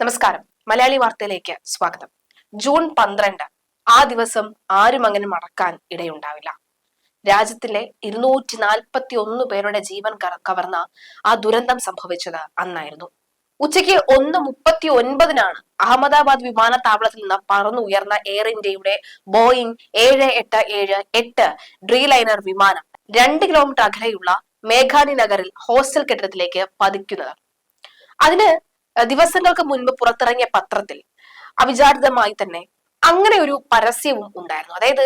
നമസ്കാരം. മലയാളി വാർത്തയിലേക്ക് സ്വാഗതം. ജൂൺ പന്ത്രണ്ട്. ആ ദിവസം ആരും അങ്ങനെ മറക്കാൻ ഇടയുണ്ടാവില്ല. രാജ്യത്തിലെ ഇരുന്നൂറ്റി നാൽപ്പത്തി ഒന്ന് പേരുടെ ജീവൻ കവർന്ന ആ ദുരന്തം സംഭവിച്ചത് അന്നായിരുന്നു. ഉച്ചയ്ക്ക് ഒന്ന് മുപ്പത്തി ഒൻപതിനാണ് അഹമ്മദാബാദ് വിമാനത്താവളത്തിൽ നിന്ന് പറന്നുയർന്ന എയർ ഇന്ത്യയുടെ ബോയിങ് ഏഴ് എട്ട് ഏഴ് എട്ട് ഡ്രീലൈനർ വിമാനം രണ്ട് കിലോമീറ്റർ അകലെയുള്ള മേഘാനി നഗറിൽ ഹോസ്റ്റൽ കെട്ടിടത്തിലേക്ക് പതിക്കുന്നത്. അതിന് ദിവസങ്ങൾക്ക് മുൻപ് പുറത്തിറങ്ങിയ പത്രത്തിൽ അവിചാരിതമായി തന്നെ അങ്ങനെ ഒരു പരസ്യവും ഉണ്ടായിരുന്നു. അതായത്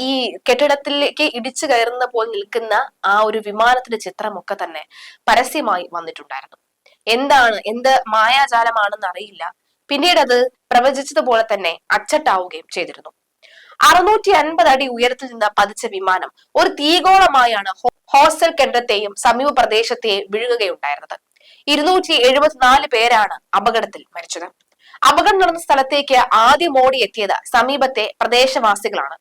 ഈ കെട്ടിടത്തിലേക്ക് ഇടിച്ചു കയറുന്ന പോലെ നിൽക്കുന്ന ആ ഒരു വിമാനത്തിന്റെ ചിത്രമൊക്കെ തന്നെ പരസ്യമായി വന്നിട്ടുണ്ടായിരുന്നു. എന്താണ് എന്ത് മായാജാലമാണെന്ന് അറിയില്ല. പിന്നീട് അത് പ്രവചിച്ചതുപോലെ തന്നെ അച്ചട്ടാവുകയും ചെയ്തിരുന്നു. അറുന്നൂറ്റി അൻപത് അടി ഉയരത്തിൽ നിന്ന് പതിച്ച വിമാനം ഒരു തീകോളമായാണ് ഹോസ്റ്റൽ കെട്ടിടത്തെയും സമീപ പ്രദേശത്തെയും വിഴുകുകയുണ്ടായിരുന്നത് ഇരുന്നൂറ്റി എഴുപത്തിനാല് പേരാണ് അപകടത്തിൽ മരിച്ചത്. അപകടം നടന്ന സ്ഥലത്തേക്ക് ആദ്യം ഓടിയെത്തിയത് സമീപത്തെ പ്രദേശവാസികളാണ്.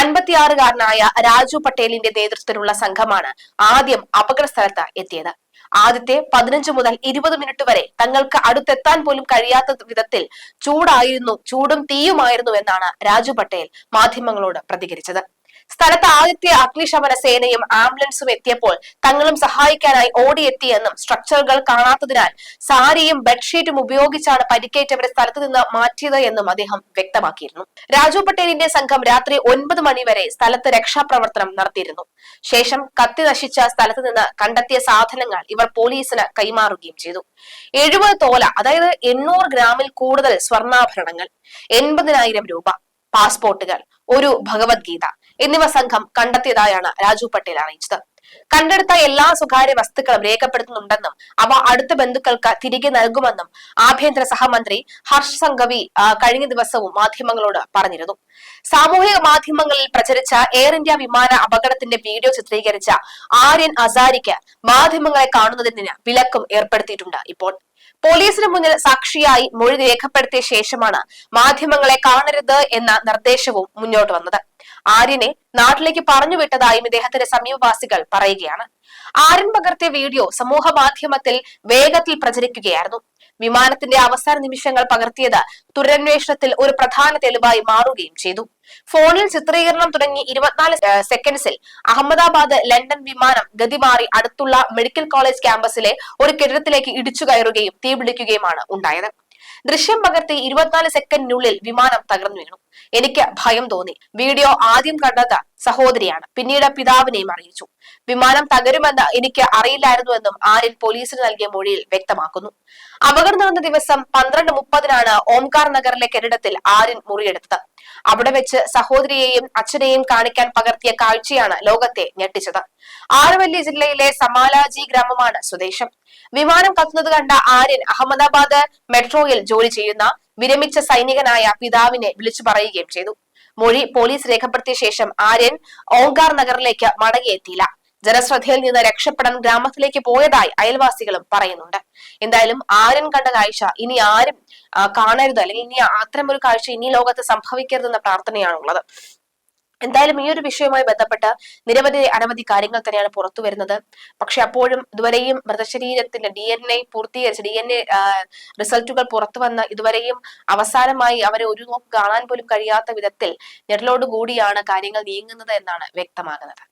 അൻപത്തിയാറുകാരനായ രാജു പട്ടേലിന്റെ നേതൃത്വത്തിലുള്ള സംഘമാണ് ആദ്യം അപകട സ്ഥലത്ത് എത്തിയത്. ആദ്യത്തെ പതിനഞ്ച് മുതൽ ഇരുപത് മിനിറ്റ് വരെ തങ്ങൾക്ക് അടുത്തെത്താൻ പോലും കഴിയാത്ത വിധത്തിൽ ചൂടായിരുന്നു ചൂടും തീയുമായിരുന്നു എന്നാണ് രാജു പട്ടേൽ മാധ്യമങ്ങളോട് പ്രതികരിച്ചത്. സ്ഥലത്ത് ആദ്യത്തെ അഗ്നിശമന സേനയും ആംബുലൻസും എത്തിയപ്പോൾ തങ്ങളും സഹായിക്കാനായി ഓടിയെത്തിയെന്നും സ്ട്രക്ചറുകൾ കാണാത്തതിനാൽ സാരിയും ബെഡ്ഷീറ്റും ഉപയോഗിച്ചാണ് പരിക്കേറ്റവരെ സ്ഥലത്ത് നിന്ന് മാറ്റിയത് എന്നും അദ്ദേഹം വ്യക്തമാക്കിയിരുന്നു. രാജു പട്ടേലിന്റെ സംഘം രാത്രി ഒൻപത് മണി വരെ സ്ഥലത്ത് രക്ഷാപ്രവർത്തനം നടത്തിയിരുന്നു. ശേഷം കത്തി നശിച്ച സ്ഥലത്ത് നിന്ന് കണ്ടെത്തിയ സാധനങ്ങൾ ഇവർ പോലീസിന് കൈമാറുകയും ചെയ്തു. എഴുപത് തോല അതായത് എണ്ണൂറ് ഗ്രാമിൽ കൂടുതൽ സ്വർണാഭരണങ്ങൾ എൺപതിനായിരം രൂപ പാസ്പോർട്ടുകൾ ഒരു ഭഗവത്ഗീത എന്നിവ സംഘം കണ്ടെത്തിയതായാണ് രാജു പട്ടേൽ അറിയിച്ചത്. കണ്ടെടുത്ത എല്ലാ സ്വകാര്യ വസ്തുക്കളും രേഖപ്പെടുത്തുന്നുണ്ടെന്നും അവ അടുത്ത ബന്ധുക്കൾക്ക് തിരികെ നൽകുമെന്നും ആഭ്യന്തര സഹമന്ത്രി ഹർഷ് സംഗവി കഴിഞ്ഞ ദിവസവും മാധ്യമങ്ങളോട് പറഞ്ഞിരുന്നു. സാമൂഹിക മാധ്യമങ്ങളിൽ പ്രചരിച്ച എയർ ഇന്ത്യ വിമാന അപകടത്തിന്റെ വീഡിയോ ചിത്രീകരിച്ച ആര്യൻ അസാരിക്ക് മാധ്യമങ്ങളെ കാണുന്നതിന് വിലക്കും ഏർപ്പെടുത്തിയിട്ടുണ്ട് ഇപ്പോൾ. പോലീസിന് മുന്നിൽ സാക്ഷിയായി മൊഴി രേഖപ്പെടുത്തിയ ശേഷമാണ് മാധ്യമങ്ങളെ കാണരുത് എന്ന നിർദ്ദേശവും മുന്നോട്ട് വന്നത്. ആര്യനെ നാട്ടിലേക്ക് പറഞ്ഞു വിട്ടതായും ഇദ്ദേഹത്തിന്റെ സമീപവാസികൾ പറയുകയാണ്. ആര്യൻ പകർത്തിയ വീഡിയോ സമൂഹ മാധ്യമത്തിൽ വേഗത്തിൽ പ്രചരിക്കുകയായിരുന്നു. വിമാനത്തിന്റെ അവസാന നിമിഷങ്ങൾ പകർത്തിയത് തുരന്വേഷണത്തിൽ ഒരു പ്രധാന തെളിവായി മാറുകയും ചെയ്തു. ഫോണിൽ ചിത്രീകരണം തുടങ്ങി ഇരുപത്തിനാല് സെക്കൻഡ്സിൽ അഹമ്മദാബാദ് ലണ്ടൻ വിമാനം ഗതിമാറി അടുത്തുള്ള മെഡിക്കൽ കോളേജ് ക്യാമ്പസിലെ ഒരു കെട്ടിടത്തിലേക്ക് ഇടിച്ചു കയറുകയും തീപിടിക്കുകയുമാണ് ഉണ്ടായത്. ദൃശ്യം പകർത്തി ഇരുപത്തിനാല് സെക്കൻഡിനുള്ളിൽ വിമാനം തകർന്നു വീണു. എനിക്ക് ഭയം തോന്നി. വീഡിയോ ആദ്യം കണ്ടത് സഹോദരിയാണ്. പിന്നീട് പിതാവിനെയും അറിയിച്ചു. വിമാനം തകരുമെന്ന് എനിക്ക് അറിയില്ലായിരുന്നുവെന്നും ആര്യൻ പോലീസിന് നൽകിയ മൊഴിയിൽ വ്യക്തമാക്കുന്നു. അപകടം നടന്ന ദിവസം പന്ത്രണ്ട് മുപ്പതിനാണ് ഓംകാർ നഗറിലെ കെട്ടിടത്തിൽ ആര്യൻ മുറിയെടുത്തത്. അവിടെ വെച്ച് സഹോദരിയെയും അച്ഛനെയും കാണിക്കാൻ പകർത്തിയ കാഴ്ചയാണ് ലോകത്തെ ഞെട്ടിച്ചത്. ആറുവല്ലി ജില്ലയിലെ സമാലാജി ഗ്രാമമാണ് സ്വദേശം. വിമാനം കത്തുന്നത് കണ്ട ആര്യൻ അഹമ്മദാബാദ് മെട്രോയിൽ ജോലി ചെയ്യുന്ന വിരമിച്ച സൈനികനായ പിതാവിനെ വിളിച്ചു പറയുകയും ചെയ്തു. മൊഴി പോലീസ് രേഖപ്പെടുത്തിയ ശേഷം ആര്യൻ ഓങ്കാർ നഗറിലേക്ക് മടങ്ങിയെത്തിയില്ല. ജനശ്രദ്ധയിൽ നിന്ന് രക്ഷപ്പെടാൻ ഗ്രാമത്തിലേക്ക് പോയതായി അയൽവാസികളും പറയുന്നുണ്ട്. എന്തായാലും ആര്യൻ കണ്ട കാഴ്ച ഇനി ആരും കാണരുത്. അല്ലെങ്കിൽ ഇനി അത്തരം ഒരു കാഴ്ച ഇനി ലോകത്ത് സംഭവിക്കരുതെന്ന പ്രാർത്ഥനയാണുള്ളത്. എന്തായാലും ഈ ഒരു വിഷയവുമായി ബന്ധപ്പെട്ട് നിരവധി അനവധി കാര്യങ്ങൾ തന്നെയാണ് പുറത്തു വരുന്നത്. പക്ഷെ അപ്പോഴും ഇതുവരെയും മൃതശരീരത്തിന്റെ ഡി എൻ എ പൂർത്തീകരിച്ച് ഡി എൻ എ റിസൾട്ടുകൾ പുറത്തു വന്ന ഇതുവരെയും അവസാനമായി അവരെ ഒരു നോക്ക് കാണാൻ പോലും കഴിയാത്ത വിധത്തിൽ ഞെട്ടലോട് കൂടിയാണ് കാര്യങ്ങൾ നീങ്ങുന്നത് എന്നാണ് വ്യക്തമാകുന്നത്.